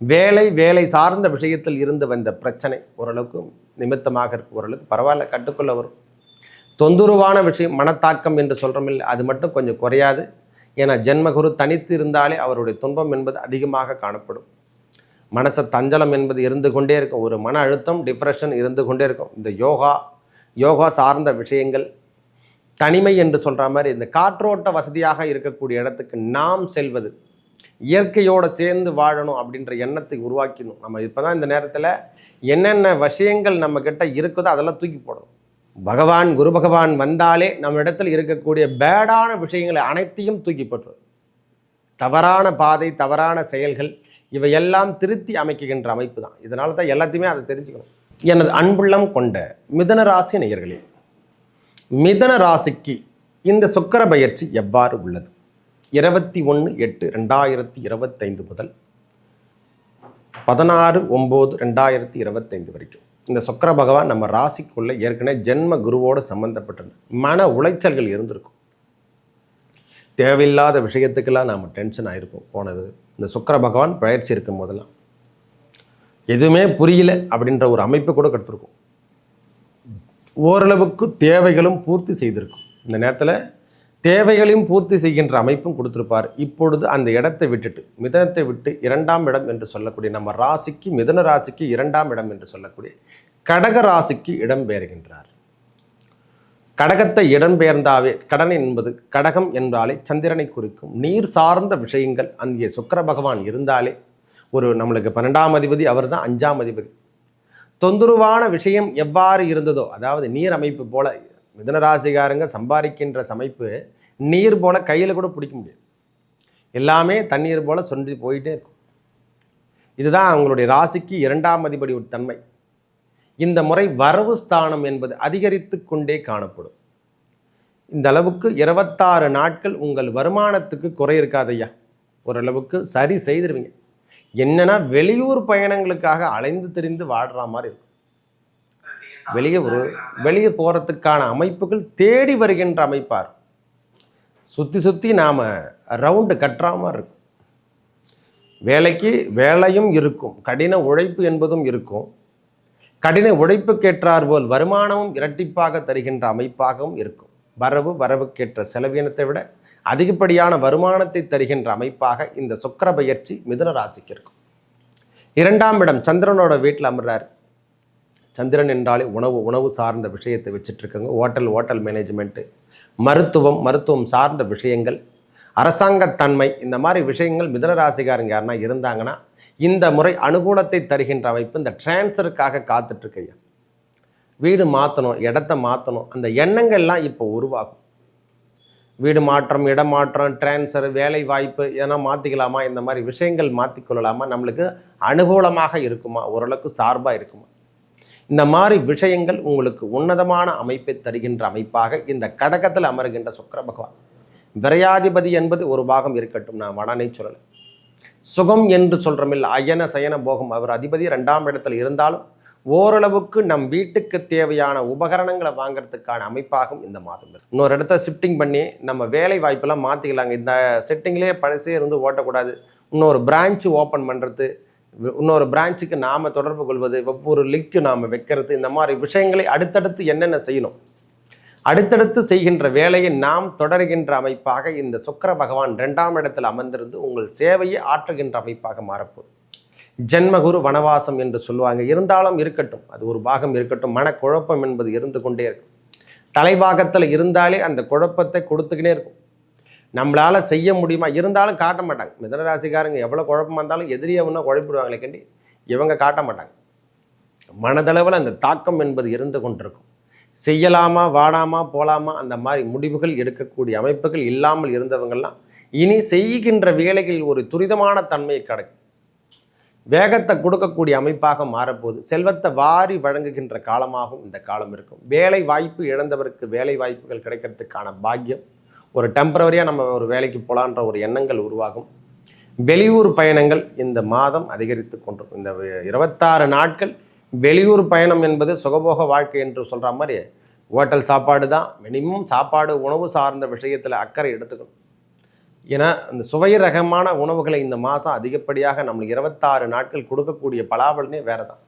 வேலை வேலை சார்ந்த விஷயத்தில் இருந்து வந்த பிரச்சனை ஓரளவுக்கு நிமித்தமாக இருக்கு ஓரளவுக்கு பரவாயில்ல கட்டுக்குள்ள வரும். தொந்தரவான விஷயம் மனத்தாக்கம் என்று சொல்கிறோமில்ல அது மட்டும் கொஞ்சம் குறையாது. ஏன்னா ஜென்மகுரு தனித்து இருந்தாலே அவருடைய துன்பம் என்பது அதிகமாக காணப்படும். மனசை தஞ்சலம் என்பது இருந்து கொண்டே இருக்கும். ஒரு மன அழுத்தம் டிப்ரெஷன் இருந்து கொண்டே இருக்கும். இந்த யோகா யோகா சார்ந்த விஷயங்கள் தனிமை என்று சொல்கிற மாதிரி இந்த காற்றோட்ட வசதியாக இருக்கக்கூடிய இடத்துக்கு நாம் செல்வது இயற்கையோடு சேர்ந்து வாழணும் அப்படின்ற எண்ணத்தை உருவாக்கணும் நம்ம இப்போ தான் இந்த நேரத்தில் என்னென்ன விஷயங்கள் நம்மக்கிட்ட இருக்குதோ அதெல்லாம் தூக்கி போடணும். பகவான் குரு பகவான் வந்தாலே நம்ம இடத்துல இருக்கக்கூடிய பேடான விஷயங்களை அனைத்தையும் தூக்கி போட்டுரும். தவறான பாதை தவறான செயல்கள் இவையெல்லாம் திருத்தி அமைக்குகின்ற அமைப்பு தான் இதனால தான் எல்லாத்தையுமே அதை தெரிஞ்சுக்கணும். எனது அன்புள்ளம் கொண்ட மிதன ராசி நேயர்களே மிதன ராசிக்கு இந்த சுக்கர பயிற்சி எவ்வாறு உள்ளது? இருபத்தி ஒன்று எட்டு ரெண்டாயிரத்தி இருபத்தைந்து முதல் பதினாறு ஒம்பது ரெண்டாயிரத்தி இருபத்தைந்து வரைக்கும். இந்த சுக்கர பகவான் நம்ம ராசிக்குள்ளே ஏற்கனவே ஜென்ம குருவோடு சம்மந்தப்பட்டிருந்தது மன உளைச்சல்கள் இருந்திருக்கும். தேவையில்லாத விஷயத்துக்கெல்லாம் நாம் டென்ஷன் ஆகிருக்கும் போனது. இந்த சுக்கர பகவான் பயிற்சி இருக்கும் போதெல்லாம். எதுவுமே புரியல அப்படின்ற ஒரு அமைப்பு கூட கற்றுருக்கும் ஓரளவுக்கு தேவைகளும் பூர்த்தி செய்திருக்கும். இந்த நேரத்தில் தேவைகளையும் பூர்த்தி செய்கின்ற அமைப்பும் கொடுத்துருப்பார். இப்பொழுது அந்த இடத்தை விட்டுட்டு மிதனத்தை விட்டு இரண்டாம் இடம் என்று சொல்லக்கூடிய நம்ம ராசிக்கு மிதன ராசிக்கு இரண்டாம் இடம் என்று சொல்லக்கூடிய கடக ராசிக்கு இடம்பெயர்கின்றார் கடகத்தை இடம்பெயர்ந்தாவே கடன் என்பது கடகம் என்றாலே சந்திரனை குறிக்கும். நீர் சார்ந்த விஷயங்கள் அங்கே சுக்கர பகவான் இருந்தாலே ஒரு நம்மளுக்கு பன்னெண்டாம் அதிபதி அவர் தான் அஞ்சாம் அதிபதி. தொந்தரவான விஷயம் எவ்வாறு இருந்ததோ அதாவது நீர் அமைப்பு போல மிதனராசிகாரங்க சம்பாதிக்கின்ற சமைப்பு நீர் போல் கையில் கூட பிடிக்க முடியாது. எல்லாமே தண்ணீர் போல் சொன்றி போயிட்டே இருக்கும். இதுதான் அவங்களுடைய ராசிக்கு இரண்டாம் அதிபதி ஒரு தன்மை. இந்த முறை வரவு ஸ்தானம் என்பது அதிகரித்து கொண்டே காணப்படும். இந்த அளவுக்கு இருபத்தாறு நாட்கள் உங்கள் வருமானத்துக்கு குறை இருக்காதையா ஓரளவுக்கு சரி செய்திருவீங்க. என்னன்னா வெளியூர் பயணங்களுக்காக அலைந்து திரிந்து வாடுற மாதிரி இருக்கும். வெளியே ஒரு வெளியே போகிறதுக்கான அமைப்புகள் தேடி வருகின்ற அமைப்பார். சுற்றி சுற்றி நாம் ரவுண்டு கட்டுற மாதிரி இருக்கும். வேலைக்கு வேலையும் இருக்கும். கடின உழைப்பு என்பதும் இருக்கும். கடின உழைப்புக்கேற்றார் போல் வருமானமும் இரட்டிப்பாக தருகின்ற அமைப்பாகவும் இருக்கும். வரவு வரவுக்கேற்ற செலவினத்தை விட அதிகப்படியான வருமானத்தை தருகின்ற அமைப்பாக இந்த சுக்கிர பயிற்சி மிதுன ராசிக்கு இருக்கும். இரண்டாம் இடம் சந்திரனோட வீட்டில் அமர்றார். சந்திரன் என்றாலே உணவு உணவு சார்ந்த விஷயத்தை வச்சுட்ருக்காங்க. ஹோட்டல் ஹோட்டல் மேனேஜ்மெண்ட்டு மருத்துவம் மருத்துவம் சார்ந்த விஷயங்கள் அரசாங்கத்தன்மை இந்த மாதிரி விஷயங்கள் மிதனராசிகாரங்க யாருன்னா இருந்தாங்கன்னா இந்த முறை அனுகூலத்தை தருகின்ற அமைப்பு இந்த டிரான்ஸ்ஃபருக்காக காத்துட்ருக்கையா. வீடு மாற்றணும் இடத்த மாற்றணும் அந்த எண்ணங்கள்லாம் இப்போ உருவாகும். வீடு மாற்றம் இடம் மாற்றம் டிரான்ஸ்ஃபர் வேலை வாய்ப்பு எதனா மாற்றிக்கலாமா இந்த மாதிரி விஷயங்கள் மாற்றிக்கொள்ளலாமா நம்மளுக்கு அனுகூலமாக இருக்குமா ஓரளவுக்கு சார்பாக இருக்குமா. இந்த மாதிரி விஷயங்கள் உங்களுக்கு உன்னதமான அமைப்பை தருகின்ற அமைப்பாக இந்த கடகத்தில் அமருகின்ற சுக்கர பகவான். விரையாதிபதி என்பது ஒரு பாகம் இருக்கட்டும் நான் வடனை சொல்லலை. சுகம் என்று சொல்கிறமில் அயன சயன போகம். அவர் அதிபதி ரெண்டாம் இடத்தில் இருந்தாலும் ஓரளவுக்கு நம் வீட்டுக்கு தேவையான உபகரணங்களை வாங்குறதுக்கான அமைப்பாகும் இந்த மாதம் இன்னொரு இடத்த ஷிஃப்டிங் பண்ணி நம்ம வேலை வாய்ப்பெல்லாம் மாற்றிக்கலாங்க இந்த செட்டிங்லேயே பழசே இருந்து ஓட்டக்கூடாது. இன்னொரு பிரான்ச்சு ஓப்பன் பண்ணுறது இன்னொரு பிரான்ச்சுக்கு நாம் தொடர்பு கொள்வது ஒவ்வொரு லிங்க்கு நாம் வைக்கிறது இந்த மாதிரி விஷயங்களை அடுத்தடுத்து என்னென்ன செய்யணும்? அடுத்தடுத்து செய்கின்ற வேலையை நாம் தொடர்கின்ற அமைப்பாக இந்த சுக்கிர பகவான் ரெண்டாம் இடத்தில் அமர்ந்திருந்து உங்கள் சேவையை ஆற்றுகின்ற அமைப்பாக மாறப்போகுது. ஜென்மகுரு வனவாசம் என்று சொல்லுவாங்க. இருந்தாலும் இருக்கட்டும். அது ஒரு பாகம் இருக்கட்டும். மனக்குழப்பம் என்பது இருந்து கொண்டே இருக்கும். தலைபாகத்தில் இருந்தாலே அந்த குழப்பத்தை கொடுத்துக்கினே இருக்கும். நம்மளால் செய்ய முடியுமா? இருந்தாலும் காட்ட மாட்டாங்க. மிதனராசிக்காரங்க எவ்வளோ குழப்பமா இருந்தாலும் எதிரியை ஒன்றா குழப்பிடுவாங்களே கண்டி. இவங்க காட்ட மாட்டாங்க. மனதளவில் அந்த தாக்கம் என்பது இருந்து கொண்டிருக்கும். செய்யலாமா வாடாமா போலாமா அந்த மாதிரி முடிவுகள் எடுக்கக்கூடிய அமைப்புகள் இல்லாமல் இருந்தவங்கள்லாம் இனி செய்கின்ற வேலைகளில் ஒரு துரிதமான தன்மையை கிடைக்கும். வேகத்தை கொடுக்கக்கூடிய அமைப்பாக மாறப்போகுது. செல்வத்தை வாரி வழங்குகின்ற காலமாகவும் இந்த காலம் இருக்கும். வேலை வாய்ப்பு இழந்தவருக்கு வேலை வாய்ப்புகள் கிடைக்கிறதுக்கான பாக்கியம் ஒரு டெம்பரவரியாக நம்ம ஒரு வேலைக்கு போகலான்ற ஒரு எண்ணங்கள் உருவாகும். வெளியூர் பயணங்கள் இந்த மாதம் அதிகரித்து கொண்டிருக்கும் இந்த இருபத்தாறு நாட்கள் வெளியூர் பயணம் என்பது சுகபோக வாழ்க்கை என்று சொல்கிற மாதிரி ஹோட்டல் சாப்பாடு தான் மினிமம் சாப்பாடு உணவு சார்ந்த விஷயத்தில் அக்கறை எடுத்துக்கணும். ஏன்னா இந்த சுவை ரகமான உணவுகளை இந்த மாதம் அதிகப்படியாக நம்மளுக்கு இருபத்தாறு நாட்கள் கொடுக்கக்கூடிய பலாபலனே வேறு தான்.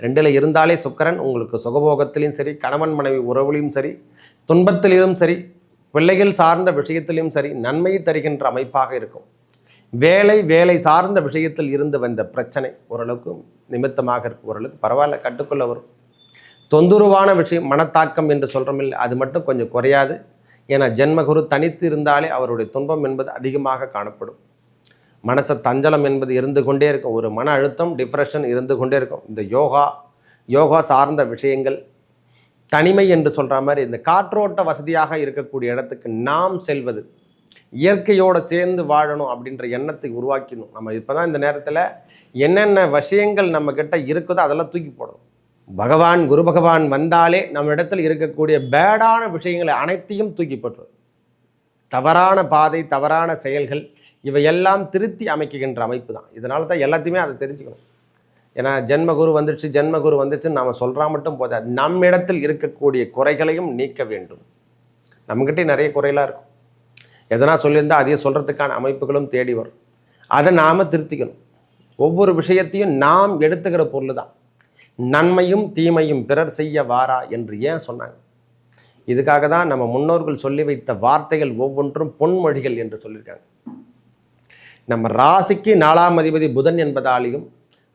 ரெண்டில் இருந்தாலே சுக்கரன் உங்களுக்கு சுகபோகத்திலையும் சரி கணவன் மனைவி உறவுலையும் சரி துன்பத்திலும் சரி பிள்ளைகள் சார்ந்த விஷயத்திலும் சரி நன்மையை தருகின்ற அமைப்பாக இருக்கும். வேலை வேலை சார்ந்த விஷயத்தில் இருந்து வந்த பிரச்சனை ஓரளவுக்கு நிமித்தமாக இருக்கும். ஓரளவுக்கு பரவாயில்ல கட்டுக்குள்ள வரும். தொந்தரவான விஷயம் மனத்தாக்கம் என்று சொல்கிறோமில்ல அது மட்டும் கொஞ்சம் குறையாது. ஏன்னா ஜென்மகுரு தனித்து இருந்தாலே அவருடைய துன்பம் என்பது அதிகமாக காணப்படும். மனசை தஞ்சலம் என்பது இருந்து கொண்டே இருக்கும். ஒரு மன அழுத்தம் டிப்ரெஷன் இருந்து கொண்டே இருக்கும். இந்த யோகா யோகா சார்ந்த விஷயங்கள் தனிமை என்று சொல்கிற மாதிரி இந்த காற்றோட்ட வசதியாக இருக்கக்கூடிய இடத்துக்கு நாம் செல்வது இயற்கையோடு சேர்ந்து வாழணும் அப்படின்ற எண்ணத்தை உருவாக்கணும் நம்ம இப்போ தான் இந்த நேரத்தில் என்னென்ன விஷயங்கள் நம்மக்கிட்ட இருக்குதோ அதெல்லாம் தூக்கி போடணும். பகவான் குரு பகவான் வந்தாலே நம்ம இடத்துல இருக்கக்கூடிய பேடான விஷயங்களை அனைத்தையும் தூக்கி போட்டுரும். தவறான பாதை தவறான செயல்கள் இவையெல்லாம் திருத்தி அமைக்குகின்ற அமைப்பு தான். இதனால தான் எல்லாத்தையுமே அதை தெரிஞ்சுக்கணும். ஏன்னா ஜென்மகுரு வந்துடுச்சு ஜென்மகுரு வந்துச்சுன்னு நாம் சொல்கிறா மட்டும் போதாது. நம்மிடத்தில் இருக்கக்கூடிய குறைகளையும் நீக்க வேண்டும். நம்மக்கிட்டே நிறைய குறையெல்லாம் இருக்கும். எதனா சொல்லியிருந்தால் அதையே சொல்கிறதுக்கான அமைப்புகளும் தேடி வரும். அதை நாம் திருத்திக்கணும். ஒவ்வொரு விஷயத்தையும் நாம் எடுத்துக்கிற பொருள் தான் நன்மையும் தீமையும் பிறர் செய்ய வாரா என்று ஏன் சொன்னாங்க? இதுக்காக தான் நம்ம முன்னோர்கள் சொல்லி வைத்த வார்த்தைகள் ஒவ்வொன்றும் பொன்மொழிகள் என்று சொல்லியிருக்காங்க. நம்ம ராசிக்கு நாலாம் அதிபதி புதன் என்பதாலையும்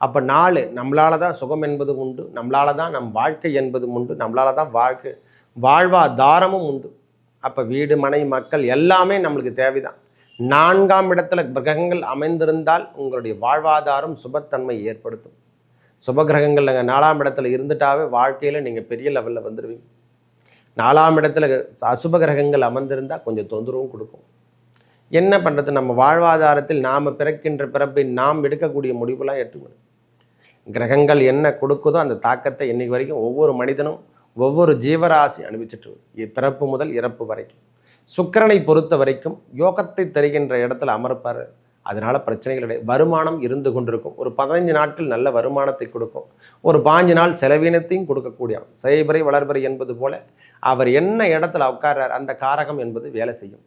அப்போ நாலு நம்மளால தான் சுகம் என்பது உண்டு. நம்மளால தான் நம் வாழ்க்கை என்பதும் உண்டு. நம்மளால தான் வாழ்க்கை வாழ்வாதாரமும் உண்டு. அப்போ வீடு மனை மக்கள் எல்லாமே நம்மளுக்கு தேவைதான். நான்காம் இடத்துல கிரகங்கள் அமைந்திருந்தால் உங்களுடைய வாழ்வாதாரம் சுபத்தன்மை ஏற்படுத்தும். சுபகிரகங்கள் நாங்கள் நாலாம் இடத்துல இருந்துட்டாவே வாழ்க்கையில் நீங்கள் பெரிய லெவலில் வந்துடுவீங்க நாலாம் இடத்துல அசுப கிரகங்கள் அமர்ந்திருந்தால் கொஞ்சம் தொந்தரவும் கொடுக்கும். என்ன பண்ணுறது நம்ம வாழ்வாதாரத்தில் நாம் பிறக்கின்ற பிறப்பை நாம் எடுக்கக்கூடிய முடிவுலாம் எடுத்துக்கணும். கிரகங்கள் என்ன கொடுக்குதோ அந்த தாக்கத்தை இன்றைக்கு வரைக்கும் ஒவ்வொரு மனிதனும் ஒவ்வொரு ஜீவராசி அனுபவிச்சுட்டு பிறப்பு முதல் இறப்பு வரைக்கும். சுக்கிரனை பொறுத்த வரைக்கும் யோகத்தை தருகின்ற இடத்துல அமர்ப்பார். அதனால் பிரச்சனைகளுடைய வருமானம் இருந்து கொண்டிருக்கும். ஒரு பதினைஞ்சு நாட்கள் நல்ல வருமானத்தை கொடுக்கும். ஒரு பாஞ்சு நாள் செலவினத்தையும் கொடுக்கக்கூடிய செய்பறை வளர்பறை என்பது போல அவர் என்ன இடத்துல உட்கார்றார் அந்த காரகம் என்பது வேலை செய்யும்.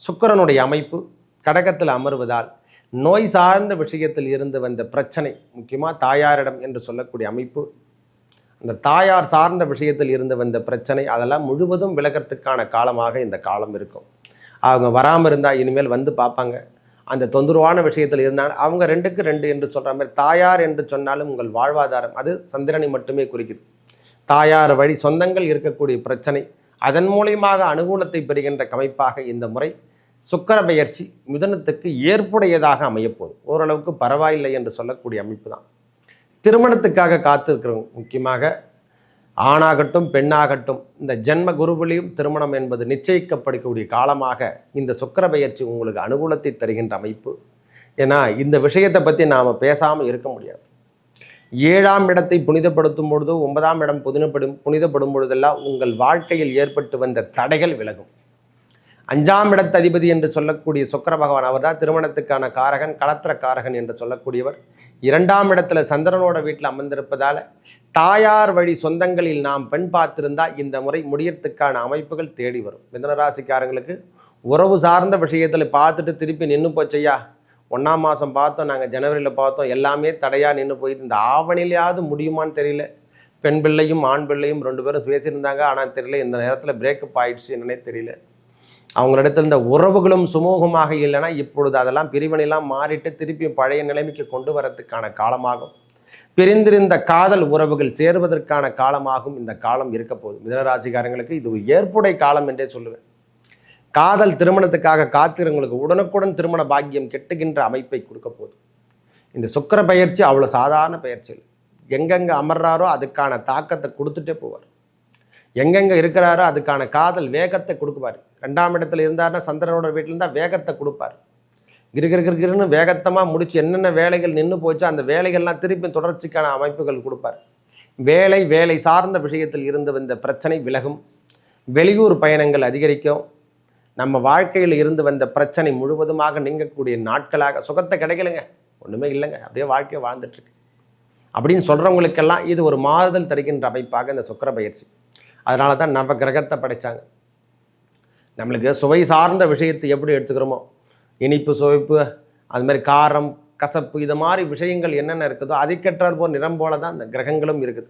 சுக்கிரனுடைய அமைப்பு கடகத்தில் அமர்வதால் நோய் சார்ந்த விஷயத்தில் இருந்து வந்த பிரச்சனை முக்கியமாக தாயாரிடம் என்று சொல்லக்கூடிய அமைப்பு அந்த தாயார் சார்ந்த விஷயத்தில் இருந்து வந்த பிரச்சனை அதெல்லாம் முழுவதும் விலகிறதுக்கான காலமாக இந்த காலம் இருக்கும். அவங்க வராமல் இருந்தால் இனிமேல் வந்து பார்ப்பாங்க. அந்த தொந்தரவான விஷயத்தில் இருந்தால் அவங்க ரெண்டுக்கு ரெண்டு என்று சொல்கிற மாதிரி தாயார் என்று சொன்னாலும் உங்கள் வாழ்வாதாரம் அது சந்திரனை மட்டுமே குறிக்குது. தாயார் வழி சொந்தங்கள் இருக்கக்கூடிய பிரச்சனை அதன் மூலியமாக அனுகூலத்தை பெறுகின்ற கமைப்பாக இந்த முறை சுக்கர பெயர்ச்சி மிதனத்துக்கு ஏற்புடையதாக அமையப்போகுது. ஓரளவுக்கு பரவாயில்லை என்று சொல்லக்கூடிய அமைப்பு தான். திருமணத்துக்காக காத்திருக்கிறவங்க முக்கியமாக ஆணாகட்டும் பெண்ணாகட்டும் இந்த ஜென்ம குருவிலையும் திருமணம் என்பது நிச்சயிக்கப்படக்கூடிய காலமாக இந்த சுக்கர பெயர்ச்சி உங்களுக்கு அனுகூலத்தை தருகின்ற அமைப்பு. ஏன்னா இந்த விஷயத்தை பற்றி நாம் பேசாமல் இருக்க முடியாது. ஏழாம் இடத்தை புனிதப்படுத்தும் பொழுதோ ஒன்பதாம் இடம் புதினப்படும் புனிதப்படும் பொழுதெல்லாம் உங்கள் வாழ்க்கையில் ஏற்பட்டு வந்த தடைகள் விலகும். அஞ்சாம் இடத்து அதிபதி என்று சொல்லக்கூடிய சுக்கர பகவான் அவர் தான் திருமணத்துக்கான காரகன் களத்திர காரகன் என்று சொல்லக்கூடியவர். இரண்டாம் இடத்துல சந்திரனோட வீட்டில் அமர்ந்திருப்பதால் தாயார் வழி சொந்தங்களில் நாம் பெண் பார்த்திருந்தா இந்த முறை முடியறதுக்கான அமைப்புகள் தேடி வரும். மிதனராசிக்காரங்களுக்கு உறவு சார்ந்த விஷயத்தில் பார்த்துட்டு திருப்பி நின்று போச்சையா ஒன்றாம் மாதம் பார்த்தோம் நாங்கள் ஜனவரியில் பார்த்தோம் எல்லாமே தடையாக நின்று போயிட்டு இந்த ஆவணிலையாவது முடியுமான்னு தெரியல. பெண் பிள்ளையும் ஆண் பிள்ளையும் ரெண்டு பேரும் பேசியிருந்தாங்க ஆனால் தெரியல இந்த நேரத்தில் பிரேக்கப் ஆயிடுச்சு என்னன்னே தெரியல. அவங்களிடத்தில் இந்த உறவுகளும் சுமூகமாக இல்லைன்னா இப்பொழுது அதெல்லாம் பிரிவினைலாம் மாறிட்டு திருப்பி பழைய நிலைமைக்கு கொண்டு வரத்துக்கான காலமாகும். பிரிந்திருந்த காதல் உறவுகள் சேருவதற்கான காலமாகும். இந்த காலம் இருக்க போகுது. மிதனராசிக்காரங்களுக்கு இது ஏற்புடை காலம் என்றே சொல்லுவேன். காதல் திருமணத்துக்காக காத்திரங்களுக்கு உடனுக்குடன் திருமண பாக்கியம் கெட்டுகின்ற அமைப்பை கொடுக்க போகுது. இந்த சுக்கர பயிற்சி அவ்வளோ சாதாரண பயிற்சி இல்லை. எங்கெங்கே அமர்றாரோ அதுக்கான தாக்கத்தை கொடுத்துட்டே போவார். எங்கெங்கே இருக்கிறாரோ அதுக்கான காதல் வேகத்தை கொடுக்குவார். ரெண்டாம் இடத்துல இருந்தாருன்னா சந்திரனோட வீட்டில் இருந்தால் வேகத்தை கொடுப்பார். கிருகிருகிருன்னு வேகத்தமாக முடிச்சு என்னென்ன வேலைகள் நின்று போச்சோ அந்த வேலைகள்லாம் திருப்பி தொடர்ச்சிக்கான அமைப்புகள் கொடுப்பார். வேலை வேலை சார்ந்த விஷயத்தில் இருந்து வந்த பிரச்சனை விலகும். வெளியூர் பயணங்கள் அதிகரிக்கும். நம்ம வாழ்க்கையில் இருந்து வந்த பிரச்சனை முழுவதுமாக நீங்கக்கூடிய நாட்களாக சுகத்தை கிடைக்கலங்க. ஒன்றுமே இல்லைங்க. அப்படியே வாழ்க்கையை வாழ்ந்துட்டுருக்கு. அப்படின்னு சொல்கிறவங்களுக்கெல்லாம் இது ஒரு மாறுதல் தருகின்ற அமைப்பாக இந்த சுக்கர பயிற்சி அதனால தான் நவ கிரகத்தை படைச்சாங்க. நம்மளுக்கு சுவை சார்ந்த விஷயத்தை எப்படி எடுத்துக்கிறோமோ? இனிப்பு சுவைப்பு அது மாதிரி காரம் கசப்பு இது மாதிரி விஷயங்கள் என்னென்ன இருக்குதோ அதுக்கற்றார் போல் நிறம் போல தான் அந்த கிரகங்களும் இருக்குது.